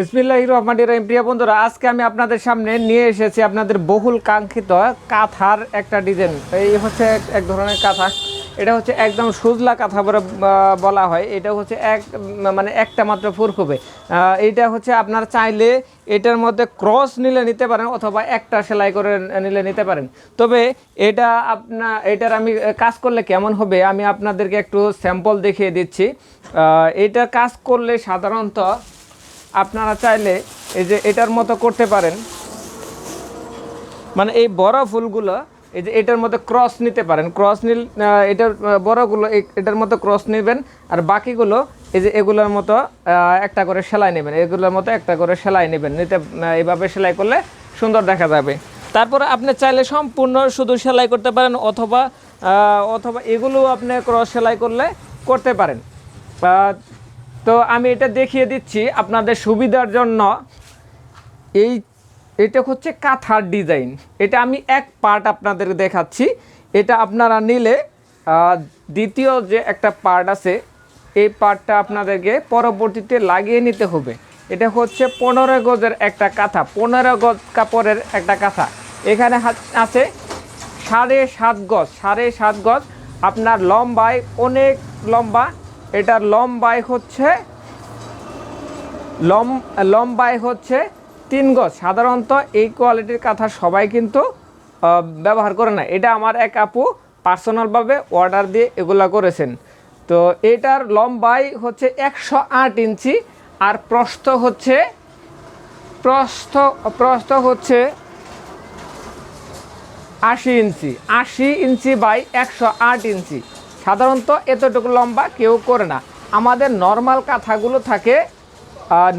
বিসমিল্লাহ রহমান রহিম। প্রিয় বন্ধুরা, আজকে আমি আপনাদের সামনে নিয়ে এসেছি আপনাদের বহুল কাঙ্ক্ষিত কাঁথার একটা ডিজাইন। এই হচ্ছে এক- ধরনের কাঁথা। এটা হচ্ছে একদম সুজলা কাঁথা বলে বলা হয়। এটা হচ্ছে এক মানে একটা মাত্র ফুরকুবে এইটা হচ্ছে আপনার চাইলে এটার মধ্যে ক্রস নিলে নিতে পারেন অথবা একটা সেলাই করে নিলে নিতে পারেন। তবে এটা আপনার এটার আমি কাজ করলে কেমন হবে আমি আপনাদেরকে একটু স্যাম্পল দেখিয়ে দিচ্ছি। এটা কাজ করলে সাধারণত আপনারা চাইলে এই যে এটার মতো করতে পারেন। মানে এই বড় ফুলগুলো এই যে এটার মধ্যে ক্রস নিতে পারেন। ক্রস নিল এটার বড়গুলো এটার মতো ক্রস নেবেন। আর বাকিগুলো এই যে এগুলোর মতো একটা করে সেলাই নেবেন। এগুলোর মতো একটা করে সেলাই নেবেন। নিতে আহ, এইভাবে সেলাই করলে সুন্দর দেখা যাবে। তারপরে আপনি চাইলে সম্পূর্ণ শুধু সেলাই করতে পারেন অথবা অথবা এগুলো আপনি ক্রস সেলাই করলে করতে পারেন। তো আমি এটা দেখিয়ে দিচ্ছি আপনাদের সুবিধার জন্য। এই, এটা হচ্ছে কাঁথার ডিজাইন। এটা আমি এক পার্ট আপনাদের দেখাচ্ছি। এটা আপনারা নিলে দ্বিতীয় যে একটা পার্ট আছে, এই পার্টটা আপনাদেরকে পরবর্তীতে লাগিয়ে নিতে হবে। এটা হচ্ছে পনেরো গজের একটা কাঁথা, পনেরো গজ কাপড়ের একটা কাঁথা। এখানে আছে সাড়ে সাত গজ, সাড়ে সাত গজ। আপনার লম্বায় অনেক লম্বা এটার লম্বায় হচ্ছে লম লম্বায় হচ্ছে তিন গজ। সাধারণত এই কোয়ালিটির কাঁথা সবাই কিন্তু ব্যবহার করে না। এটা আমার এক আপু পার্সোনালভাবে অর্ডার দিয়ে এগুলা করেছেন। তো এটার লম্বাই হচ্ছে একশো আট ইঞ্চি আর প্রস্থ হচ্ছে, প্রস্থ প্রস্থ হচ্ছে আশি ইঞ্চি। আশি ইঞ্চি বাই একশো আট ইঞ্চি। সাধারণত এতটুকু লম্বা কেউ করে না। আমাদের নর্মাল কাঁথাগুলো থাকে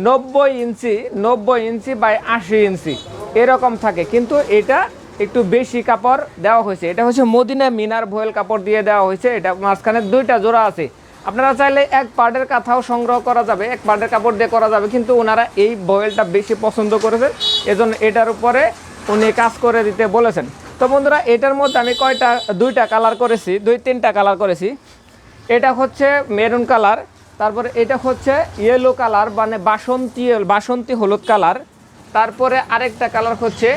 নব্বই ইঞ্চি নব্বই ইঞ্চি বাই আশি ইঞ্চি, এরকম থাকে। কিন্তু এটা একটু বেশি কাপড় দেওয়া হয়েছে। এটা হচ্ছে মদিনা মিনার ভয়েল কাপড় দিয়ে দেওয়া হয়েছে। এটা মাঝখানে দুইটা জোড়া আছে। আপনারা চাইলে এক পার্টের কাঁথাও সংগ্রহ করা যাবে, এক পার্টের কাপড় দিয়ে করা যাবে। কিন্তু ওনারা এই বয়েলটা বেশি পছন্দ করেছেন। এজন্য এটার উপরে উনি কাজ করে দিতে বলেছেন। তো বন্ধুরা, এটার মধ্যে আমি কয়টা, দুইটা কালার করেছি, দুই তিনটা কালার করেছি। এটা হচ্ছে মেরুন কালার তারপরে এটা হচ্ছে ইয়েলো কালার মানে বাসন্তী বাসন্তী হলুদ কালার তারপরে আরেকটা কালার হচ্ছে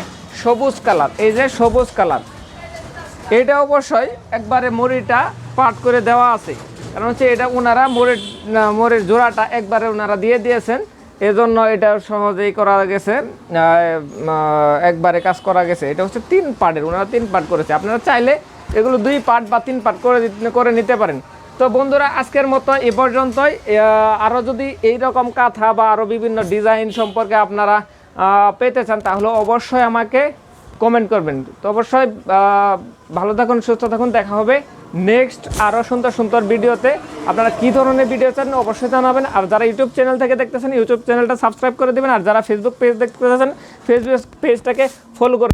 সবুজ কালার এই যে সবুজ কালার এটা অবশ্যই একবারে মুড়িটা পাট করে দেওয়া আছে, কারণ হচ্ছে এটা ওনারা মুড়ির মুড়ির জোড়াটা একবারে ওনারা দিয়ে দিয়েছেন। এজন্য এটা সহজেই করা গেছে একবারে কাজ করা গেছে। এটা হচ্ছে তিন পার্টের, ওনারা তিন পার্ট করেছে। আপনারা চাইলে এগুলো দুই পার্ট বা তিন পার্ট করে করে নিতে পারেন। তো বন্ধুরা, আজকের মতো এ পর্যন্তই। আরও যদি এই রকম কাঁথা বা আরও বিভিন্ন ডিজাইন সম্পর্কে আপনারা পেতে চান, তাহলে অবশ্যই আমাকে কমেন্ট করবেন। তো অবশ্যই ভালো থাকুন, সুস্থ থাকুন, দেখা হবে নেক্সট আরও সুন্দর সুন্দর ভিডিওতে। আপনারা কী ধরনের ভিডিও চান অবশ্যই জানাবেন। আর যারা ইউটিউব চ্যানেল থেকে দেখতেছেন, ইউটিউব চ্যানেলটা সাবস্ক্রাইব করে দেবেন। আর যারা ফেসবুক পেজ দেখতে চান ফেসবুক পেজটাকে ফলো করে